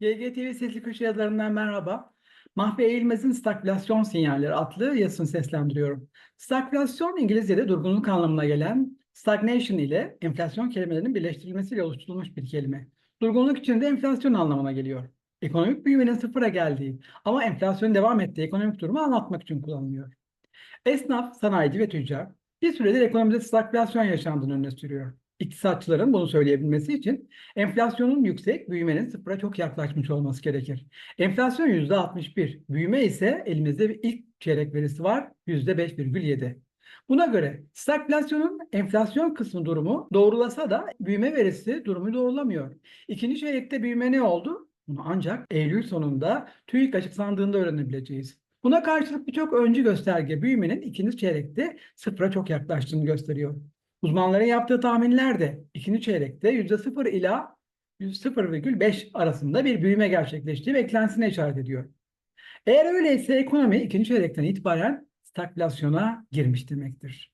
YGTV Sesli Köşe yazarından merhaba. Mahve Eğilmez'in Stagflasyon Sinyalleri adlı yazısını seslendiriyorum. Stagflasyon İngilizce'de durgunluk anlamına gelen stagnation ile enflasyon kelimelerinin birleştirilmesiyle oluşturulmuş bir kelime. Durgunluk içinde enflasyon anlamına geliyor. Ekonomik büyümenin sıfıra geldiği ama enflasyonun devam ettiği ekonomik durumu anlatmak için kullanılıyor. Esnaf, sanayici ve tüccar bir süredir ekonomide stagflasyon yaşandığını öne sürüyor. İktisatçıların bunu söyleyebilmesi için enflasyonun yüksek, büyümenin sıfıra çok yaklaşmış olması gerekir. Enflasyon %61, büyüme ise elimizde bir ilk çeyrek verisi var %5,7. Buna göre stagflasyonun enflasyon kısmı durumu doğrulasa da büyüme verisi durumu doğrulamıyor. İkinci çeyrekte büyüme ne oldu? Bunu ancak Eylül sonunda TÜİK açıklandığında öğrenebileceğiz. Buna karşılık birçok öncü gösterge büyümenin ikinci çeyrekte sıfıra çok yaklaştığını gösteriyor. Uzmanların yaptığı tahminler de ikinci çeyrekte %0 ila %0,5 arasında bir büyüme gerçekleştiği beklentisine işaret ediyor. Eğer öyleyse ekonomi ikinci çeyrekten itibaren stagflasyona girmiş demektir.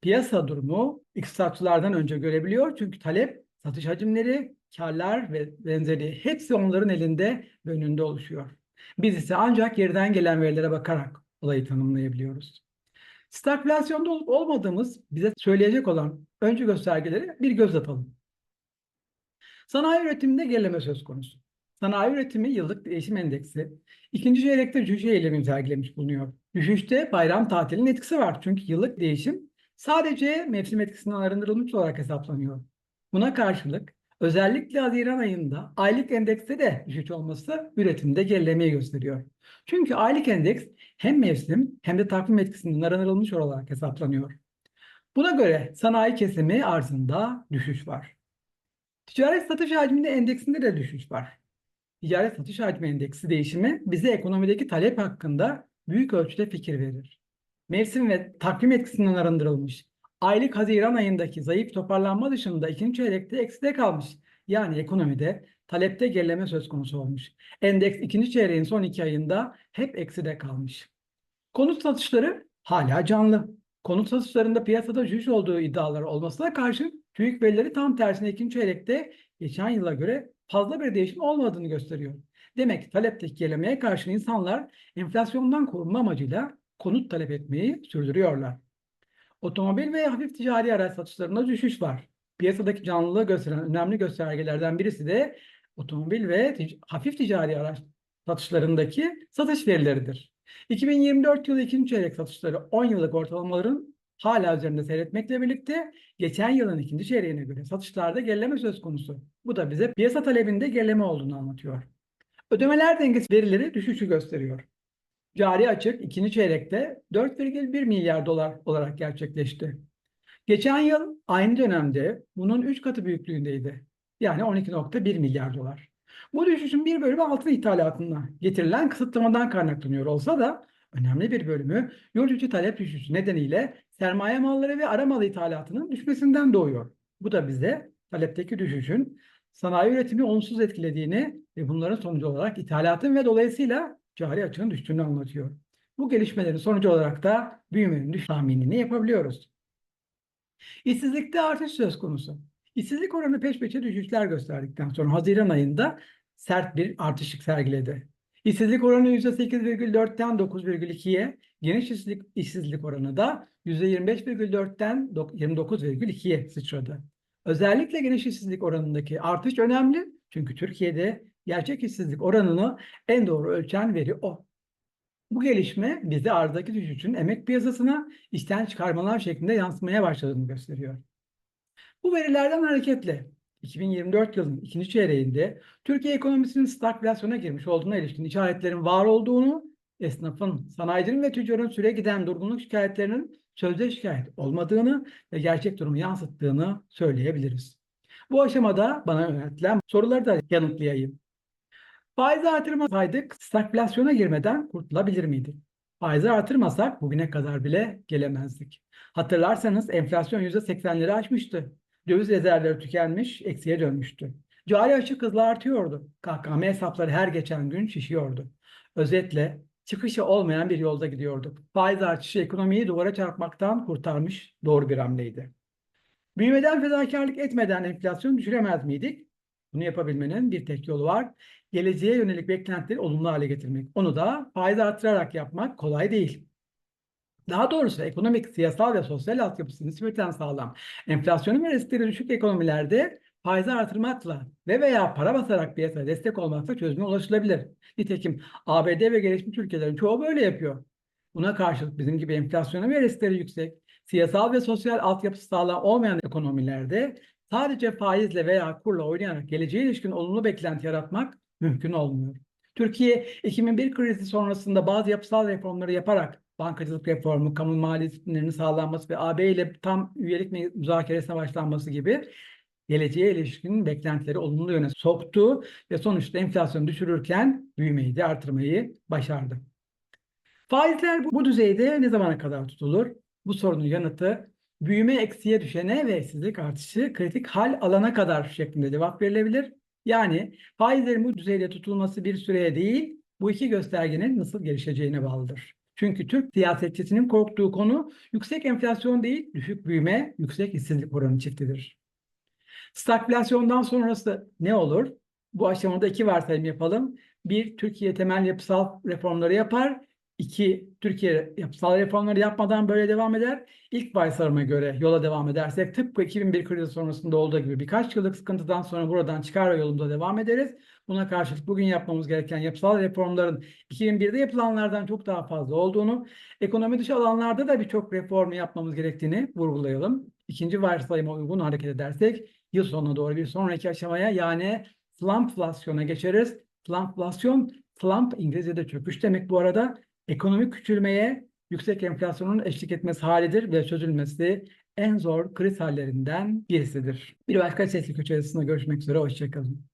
Piyasa durumu iktisatçılardan önce görebiliyor çünkü talep, satış hacimleri, karlar ve benzeri hepsi onların elinde ve önünde oluşuyor. Biz ise ancak geriden gelen verilere bakarak olayı tanımlayabiliyoruz. Stagflasyonda olup olmadığımız bize söyleyecek olan öncü göstergeleri bir göz atalım. Sanayi üretiminde gerileme söz konusu. Sanayi üretimi yıllık değişim endeksi ikinci çeyrekte düşüş eğilimini sergilemiş bulunuyor. Düşüşte bayram tatilinin etkisi var çünkü yıllık değişim sadece mevsim etkisinden arındırılmış olarak hesaplanıyor. Buna karşılık özellikle Haziran ayında aylık endekste de düşüş olması üretimde gerilemeyi gösteriyor. Çünkü aylık endeks hem mevsim hem de takvim etkisinden arındırılmış olarak hesaplanıyor. Buna göre sanayi kesimi arzında düşüş var. Ticaret satış hacminde endeksinde de düşüş var. Ticaret satış hacmi endeksi değişimi bize ekonomideki talep hakkında büyük ölçüde fikir verir. Mevsim ve takvim etkisinden arındırılmış. Aylık Haziran ayındaki zayıf toparlanma dışında ikinci çeyrekte ekside kalmış. Yani ekonomide talepte gerileme söz konusu olmuş. Endeks ikinci çeyreğin son iki ayında hep ekside kalmış. Konut satışları hala canlı. Konut satışlarında piyasada düşüş olduğu iddiaları olmasına karşın TÜİK verileri tam tersine ikinci çeyrekte geçen yıla göre fazla bir değişim olmadığını gösteriyor. Demek ki talepteki gerilemeye karşın insanlar enflasyondan korunma amacıyla konut talep etmeyi sürdürüyorlar. Otomobil ve hafif ticari araç satışlarında düşüş var. Piyasadaki canlılığı gösteren önemli göstergelerden birisi de otomobil ve tic- hafif ticari araç satışlarındaki satış verileridir. 2024 yılı ikinci çeyrek satışları 10 yıllık ortalamaların hala üzerinde seyretmekle birlikte geçen yılın ikinci çeyreğine göre satışlarda gerileme söz konusu. Bu da bize piyasa talebinde gerileme olduğunu anlatıyor. Ödemeler dengesi verileri düşüşü gösteriyor. Cari açık ikinci çeyrekte 4,1 milyar dolar olarak gerçekleşti. Geçen yıl aynı dönemde bunun 3 katı büyüklüğündeydi. Yani 12,1 milyar dolar. Bu düşüşün bir bölümü altın ithalatından getirilen kısıtlamadan kaynaklanıyor olsa da önemli bir bölümü yurt içi talep düşüşü nedeniyle sermaye malları ve aramalı ithalatının düşmesinden doğuyor. Bu da bize talepteki düşüşün sanayi üretimi olumsuz etkilediğini ve bunların sonucu olarak ithalatın ve dolayısıyla cari açığın düştüğünü anlatıyor. Bu gelişmelerin sonucu olarak da büyümenin düş tahminini yapabiliyoruz. İşsizlikte artış söz konusu. İşsizlik oranı peş peşe düşüşler gösterdikten sonra Haziran ayında sert bir artış sergiledi. İşsizlik oranı %8,4'ten 9,2'ye, geniş işsizlik, işsizlik oranı da %25,4'ten 29,2'ye sıçradı. Özellikle geniş işsizlik oranındaki artış önemli çünkü Türkiye'de gerçek işsizlik oranını en doğru ölçen veri o. Bu gelişme bize arzaki düşüşün emek piyasasına işten çıkarmalar şeklinde yansımaya başladığını gösteriyor. Bu verilerden hareketle 2024 yılının ikinci çeyreğinde Türkiye ekonomisinin stagflasyona girmiş olduğuna ilişkin işaretlerin var olduğunu, esnafın, sanayicinin ve tüccarın süre giden durgunluk şikayetlerinin sözde şikayet olmadığını ve gerçek durumu yansıttığını söyleyebiliriz. Bu aşamada bana yöneltilen soruları da yanıtlayayım. Faizi artırmasaydık stagflasyona girmeden kurtulabilir miydik? Faizi artırmasak bugüne kadar bile gelemezdik. Hatırlarsanız enflasyon %80'leri aşmıştı. Döviz rezervleri tükenmiş, eksiye dönmüştü. Cari açık hızla artıyordu. KKM hesapları her geçen gün şişiyordu. Özetle çıkışı olmayan bir yolda gidiyorduk. Faiz artışı ekonomiyi duvara çarpmaktan kurtarmış doğru bir hamleydi. Büyümeden fedakarlık etmeden enflasyon düşüremez miydik? Bunu yapabilmenin bir tek yolu var. Geleceğe yönelik beklentileri olumlu hale getirmek. Onu da faiz artırarak yapmak kolay değil. Daha doğrusu ekonomik, siyasal ve sosyal altyapısı nispeten sağlam. Enflasyonun ve riskleri düşük ekonomilerde faizi artırmakla ve veya para basarak piyasaya destek olmakla çözüme ulaşılabilir. Nitekim ABD ve gelişmiş ülkelerin çoğu böyle yapıyor. Buna karşılık bizim gibi enflasyonu ve riskleri yüksek, siyasal ve sosyal altyapısı sağlam olmayan ekonomilerde sadece faizle veya kurla oynayarak geleceğe ilişkin olumlu beklenti yaratmak mümkün olmuyor. Türkiye 2001 krizi sonrasında bazı yapısal reformları yaparak bankacılık reformu, kamu maliyetlerinin sağlanması ve AB ile tam üyelik müzakeresine başlanması gibi geleceğe ilişkin beklentileri olumlu yöne soktu ve sonuçta enflasyonu düşürürken büyümeyi de artırmayı başardı. Faizler bu düzeyde ne zamana kadar tutulur? Bu sorunun yanıtı büyüme eksiye düşene ve işsizlik artışı kritik hal alana kadar şeklinde cevap verilebilir. Yani faizlerin bu düzeyde tutulması bir süreye değil, bu iki göstergenin nasıl gelişeceğine bağlıdır. Çünkü Türk siyasetçisinin korktuğu konu yüksek enflasyon değil, düşük büyüme, yüksek işsizlik oranı çiftidir. Stagflasyondan sonrası ne olur? Bu aşamada iki varsayım yapalım. Bir, Türkiye temel yapısal reformları yapar. İki, Türkiye yapısal reformları yapmadan böyle devam eder. İlk varsayıma göre yola devam edersek tıpkı 2001 krizi sonrasında olduğu gibi birkaç yıllık sıkıntıdan sonra buradan çıkar ve yolumuza devam ederiz. Buna karşılık bugün yapmamız gereken yapısal reformların 2001'de yapılanlardan çok daha fazla olduğunu, ekonomi dışı alanlarda da birçok reformu yapmamız gerektiğini vurgulayalım. İkinci varsayıma uygun hareket edersek yıl sonuna doğru bir sonraki aşamaya yani slumpflasyona geçeriz. Slumpflasyon, slump İngilizce'de çöküş demek bu arada. Ekonomik küçülmeye yüksek enflasyonun eşlik etmesi halidir ve çözülmesi en zor kriz hallerinden birisidir. Bir başka sesli köşe görüşmek üzere. Hoşçakalın.